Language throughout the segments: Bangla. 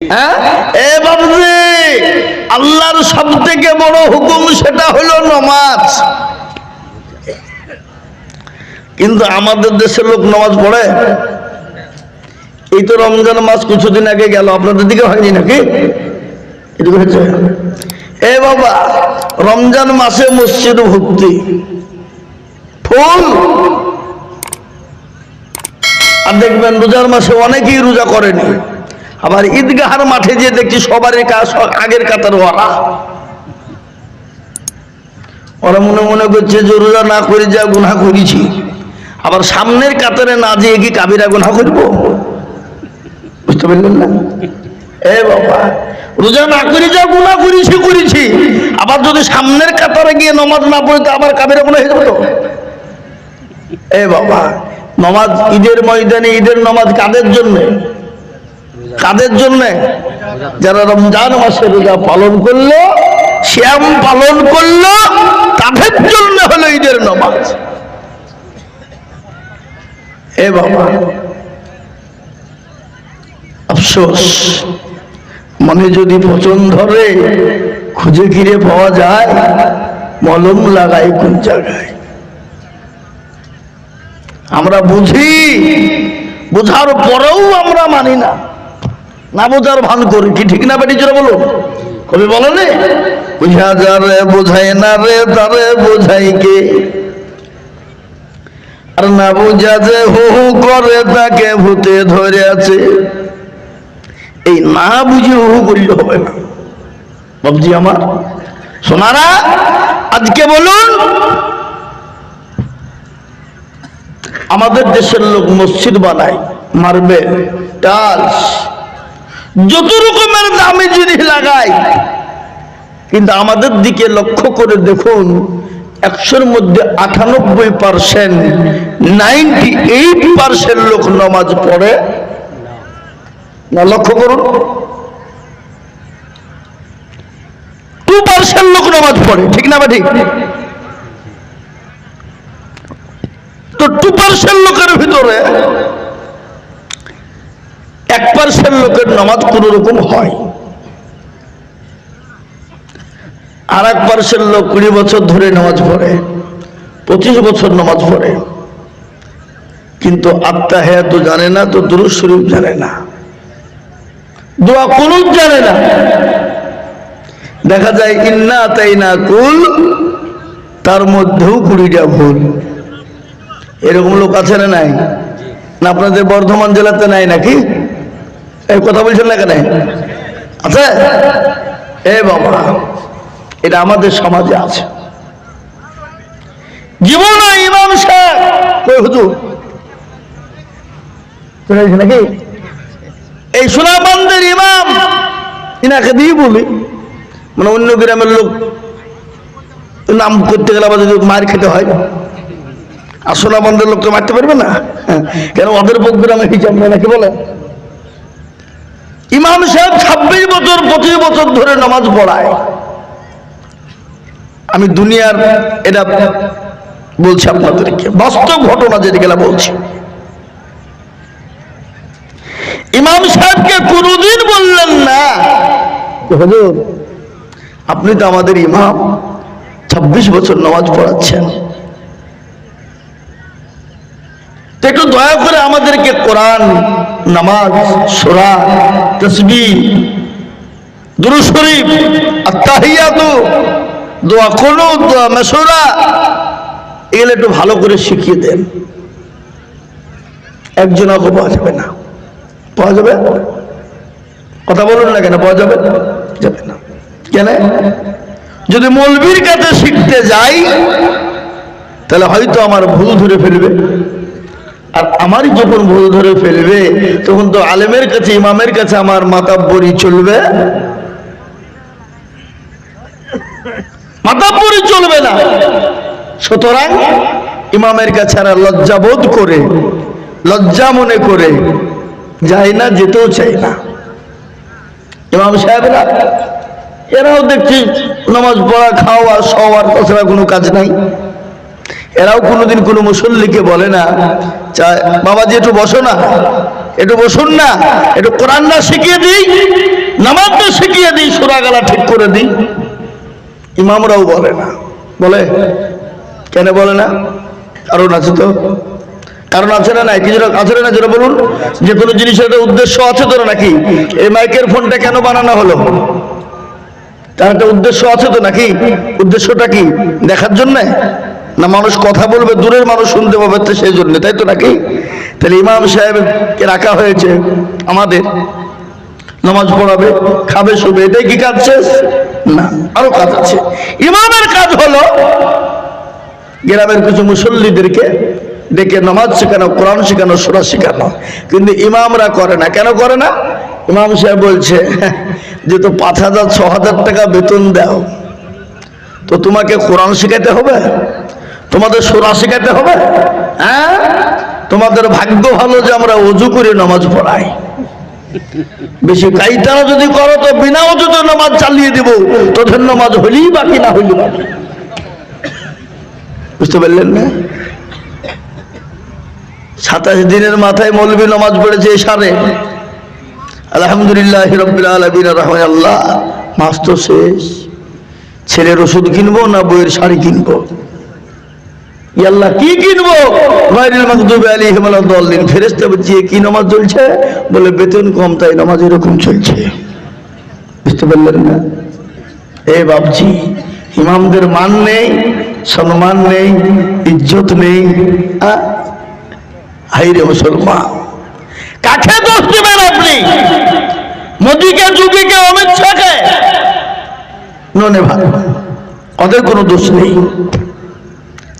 হ্যাঁ? আল্লাহর সব থেকে বড় হুকুম সেটা হলো নমাজ। কিন্তু আমাদের দেশের লোক নামাজ পড়ে। এই তো রমজান মাস কিছুদিন আগে গেল, আপনাদের দিকে হয়নি নাকি? এ বাবা, রমজান মাসে মসজিদ ভর্তি ফুল। আর দেখবেন রোজার মাসে অনেকেই রোজা করেনি। আবার ঈদগাহার মাঠে যে দেখছি সবারই কাজ আগের কাতার ওরা ওরা মনে মনে করছে রোজা না করে যা গুনাহ করেছি। আবার সামনের কাতারে না যেয়ে কি কাবিরা গুনাহ করব? বুঝতে পারলেন না? এ বাবা, রোজা না করে যা গুনাহ করেছি করেছি। আবার যদি সামনের কাতারে গিয়ে নমাজ না পড়ে, তো আবার কাবিরা গুনাহ হয়ে যাবে এ বাবা, নমাজ ঈদের ময়দানে ঈদের নমাজ কাদের জন্যে? কাদের জন্য? যারা রমজান মাসে রোজা পালন করল, শ্যাম পালন করল, তাদের জন্য হলো ঈদের নমাজ। এ বাবা, আফসোস, মনে যদি পচন ধরে, খুঁজে ঘিরে পাওয়া যায়, মলম লাগাই কোন জায়গায়? আমরা বুঝি, বুঝার পরেও আমরা মানি না। না বোঝার ভান করি কি ঠিক না বেটি চলে বলো কবি বলো রে বুঝা যা রে বোঝাই না রে, তারে বোঝাই কে? আর না বুঝা যে হু হু করে তাকে ভূতে ধরে আছে এই না বুঝে হু হু করলে হবে না। বাবজি আমার, সোনারা, আজকে বলুন, আমাদের দেশের লোক মসজিদ বানায়, মারবে টালস যত রকমের দামি জিনিস লাগাই। কিন্তু আমাদের দিকে লক্ষ্য করে দেখুন, একশোর মধ্যে আটানব্বই পার্সেন্ট নাইনটি এইট পার্সেন্ট লোক নমাজ পড়ে। না, লক্ষ্য করুন। টু পার্সেন্ট লোক নমাজ পড়ে, ঠিক না বা ঠিক তো টু পার্সেন্ট লোকের ভিতরে এক পার্সেন্ট লোকের নামাজ কোন রকম হয়। আর এক পার্সেন্ট লোক কুড়ি বছর ধরে নামাজ পড়ে, পঁচিশ বছর নামাজ পড়ে। কিন্তু আত্মা হ্যাঁ তো জানে না, তো দুরুজ শরীফ জানে না। দোয়া কুনুত জানে না। দেখা যায় ইন্না তাই না কুল তার মধ্যেও কুড়িটা ভুল। এরকম লোক আছে না নাই? না আপনাদের বর্ধমান জেলাতে নাই নাকি? কথা বলছেন না কেন? আছে? এ বাবা এটা আমাদের সমাজে আছে। জীবন ইমাম সাহেব হুজুর? নাকি? এই সুনামন্দের ইমাম ইনাকে দিয়ে বলি মানে অন্য গ্রামের লোক নাম করতে গেলে আমাদের মার খেতে হয় আর সোনাবন্ধের লোককে মারতে পারবে না? হ্যাঁ, কেন ওদের প্রোগ্রামে হিসাব নেই নাকি বলে? ইমাম সাহেব ছাব্বিশ বছর, পঁচিশ বছর ধরে নামাজ পড়ায়। আমি দুনিয়ার, এটা বলছি আপনাদেরকে, বাস্তব ঘটনা যেগুলা বলছি। ইমাম সাহেবকে কোনোদিন বললেন না হুজুর, আপনি তো আমাদের ইমাম, ছাব্বিশ বছর নামাজ পড়াচ্ছেন। একটু দয়া করে আমাদেরকে কোরআন নামাজ, সোরা তসবি দুরু শরীফ আত্মাহিয়াতু দোয়া কোনো দোয়া মেসোরা এগুলো একটু ভালো করে শিখিয়ে দেন। একজন অল্প পাওয়া যাবে না। পাওয়া যাবে? কথা বলুন না কেন? পাওয়া যাবে? যাবে না। কেন? যদি মৌলবীর কাছে শিখতে যাই, তাহলে হয়তো আমার ভুল ধরে ফেলবে। আর আমারই যখন ভুল ধরে ফেলবে, তখন তো আলেমের কাছে, ইমামের কাছে আমার মাতাব্বরি চলবে? মাতাব্বরি চলবে না। সুতরাং ইমামের কাছে আর লজ্জা বোধ করে, লজ্জা মনে করে যায় না, যেতেও চাই না। ইমাম সাহেবরা, এরাও দেখছি, নামাজ পড়া, খাওয়া শোয়ার তাছাড়া কোনো কাজ নাই। এরাও কোনোদিন কোনো মুসল্লিকে বলে না বাবাজি একটু বসো না, একটু বসুন না, একটু কোরআনটা শিখিয়ে দিই নামাজটা শিখিয়ে দিই সুরা গলা ঠিক করে দিই। ইমামরাও বলে না। বলে? কেন বলে না? কারণ আছে তো। কারণ আছে না নাই? কিছু আছে না যেটা বলুন। যে কোনো জিনিসের একটা উদ্দেশ্য আছে তো নাকি? এই মাইকের ফোনটা কেন বানানো হলো? তার একটা উদ্দেশ্য আছে তো নাকি? উদ্দেশ্যটা কি? দেখার জন্যে? না মানুষ কথা বলবে, দূরের মানুষ শুনতে পাবে তো সেই জন্য, তাই তো নাকি? তাহলে ইমাম সাহেবকে রাখা হয়েছে? আমাদের। নামাজ পড়াবে, খাবে, শুবে, এটাই কি কাজ শেষ? না, আরও কাজ আছে। ইমামের কাজ হলো, গ্রামের কিছু মুসল্লিদেরকে ডেকে নামাজ শেখানো, কোরআন শেখানো, সুরা শেখানো। কিন্তু ইমামরা করে না। কেন করে না? ইমাম সাহেব বলছে, যে তো পাঁচ হাজার, ছ হাজার টাকা বেতন দাও। তো তোমাকে কোরআন শেখাতে হবে? তোমাদের সুরা শেখাতে হবে? হ্যাঁ? তোমাদের ভাগ্য ভালো যে আমরা অজু করে নামাজ পড়াই। বেশি কাইটানা যদি করো তো বিনা অজুতে নামাজ চালিয়ে দিব, তোদের নামাজ হলেই বাকি, না হইলি বুঝতে পারলেন না? সাতাশ দিনের মাথায় মৌলবী নামাজ পড়েছে সারে। আলহামদুলিল্লাহ রবিল আলমিন আল্লাহ মাস তো শেষ। ছেলের ওষুধ কিনবো না বইয়ের শাড়ি কিনবো? ই আল্লাহ কি কিনবো? নামাজ চলছে? বলে, বেতন কম, তাই নামাজ এরকম চলছে। বুঝতে পারলেন না? এ ইমামদের মান নেই, সম্মান নেই, ইজ্জত নেই? হাইরে মুসলমান। কাকে দোষ দেবেন আপনি। মোদীকে, যুগীকে, অমিত শাহকে। ননে ভাই ওদের কোনো দোষ নেই।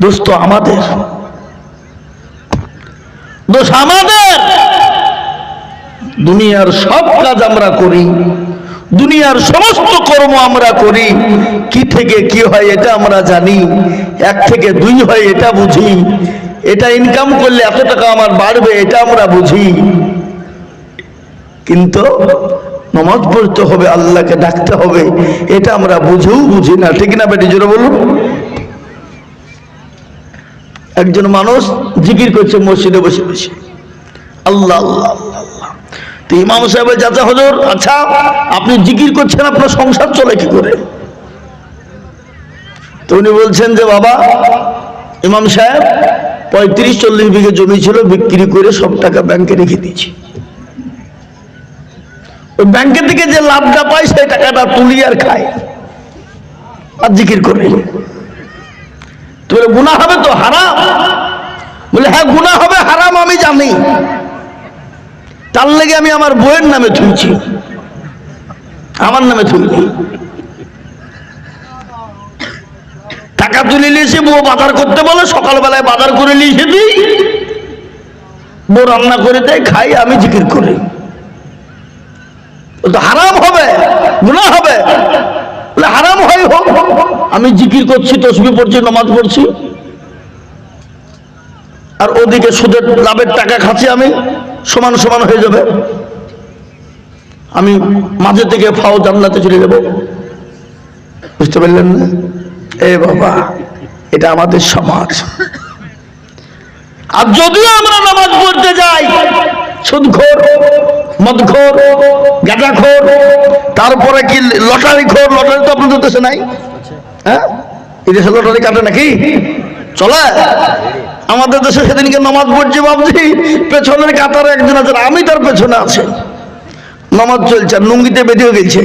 দোষ তো আমাদের। দোষ আমাদের। দুনিয়ার সব কাজ আমরা করি। দুনিয়ার সমস্ত কর্ম আমরা করি। কি থেকে কি হয় এটা আমরা জানি। এক থেকে দুই হয় এটা বুঝি। এটা ইনকাম করলে এত টাকা আমার বাড়বে এটা আমরা বুঝি। কিন্তু নমাজ পড়তে হবে, আল্লাহকে ডাকতে হবে, এটা আমরা বুঝেও বুঝি না। ঠিক না বেটি, জোরে বলুন। একজন মানুষ জিকির করছে, মসজিদে বসে বসে। আল্লাহ আল্লাহ তো ইমাম সাহেবের চাচা, হজুর আচ্ছা আপনি জিকির করছেন, আপনার সংসার চলে কি করে? তো উনি বলছেন যে, বাবা, ইমাম সাহেব, পঁয়ত্রিশ, চল্লিশ বিঘে জমি ছিল, বিক্রি করে সব টাকা ব্যাংকে রেখে দিয়েছি। ওই ব্যাংকে থেকে যে লাভটা পাই সেই টাকাটা তুলি আর খায়। আর জিকির করে। বলে গুণা হবে তো হারাম? বলে হ্যাঁ গুণা হবে, হারাম আমি জানি। তার লেগে আমি আমার বইয়ের নামে থুইছি আমার নামে থুইনি টাকা তুলে নিয়েছে বউ বাজার করতে বলে, সকালবেলায় বাজার করে নিয়েছে দিই। বউ রান্না করে দেয়, খাই, আমি জিকির করি। তো হারাম হবে গুণা হবে। হারাম হয় হোক আমি জিকির করছি, তসবি পড়ছি, নমাজ পড়ছি। আর ওদিকে সুদের লাভের টাকা খাচ্ছি আমি, সমান সমান হয়ে যাবে। আমি মাঝে থেকে ফাও জান্নাতে চলে যাব। বুঝতে পারলেন না? এ বাবা, এটা আমাদের সমাজ। আর যদিও আমরা নামাজ পড়তে যাই, সুদখোর মদখোর, গাঁজাখোর তারপরে কি লটারি খোর? লটারি তো আপনাদের দেশে নাই। হ্যাঁ? লটারি কাটে নাকি? চলে। আমাদের দেশে সেদিনকে নামাজ পড়ছে ভাবছি, পেছনের কাতারে একজন আছে, আমি তার পেছনে আছি। নামাজ চলছে আর লুঙ্গিতে বেঁধেও গেছে।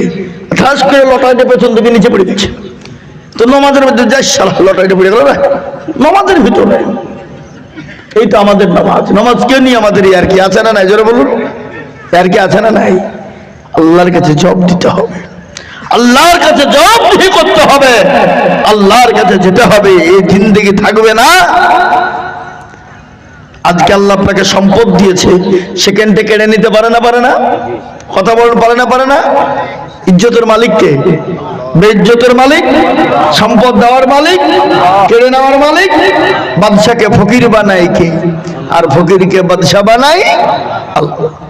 ঠাস করে লটারিটা পেছন থেকে নিচে পড়ে গেছে। তো নমাজের মধ্যে যাই সালা লটারিটা পড়ে গেল না নমাজের ভিতরে এই তো আমাদের নামাজ। নামাজ কে নিয়ে আমাদের আর কি আছে না নাই? জোরে বলুন। আর কি আছে না নাই? আল্লাহর কাছে জব দিতে হবে। আল্লাহর কাছে জবাবদিহি করতে হবে। আল্লাহর কাছে যেতে হবে এই জিন্দেগি থাকবে না। আজকে আল্লাহ আপনাকে সম্পদ দিয়েছে সেকেন্ডে কেড়ে নিতে পারে না পারে না? কথা বলতে পারে না পারে না? ইজ্জতের মালিককে? বেজ্জতের মালিক? সম্পদ দেওয়ার মালিক? কেড়ে নেওয়ার মালিক? বাদশাকে ফকির বানাই কে? আর ফকিরকে বাদশা বানাই আল্লাহ।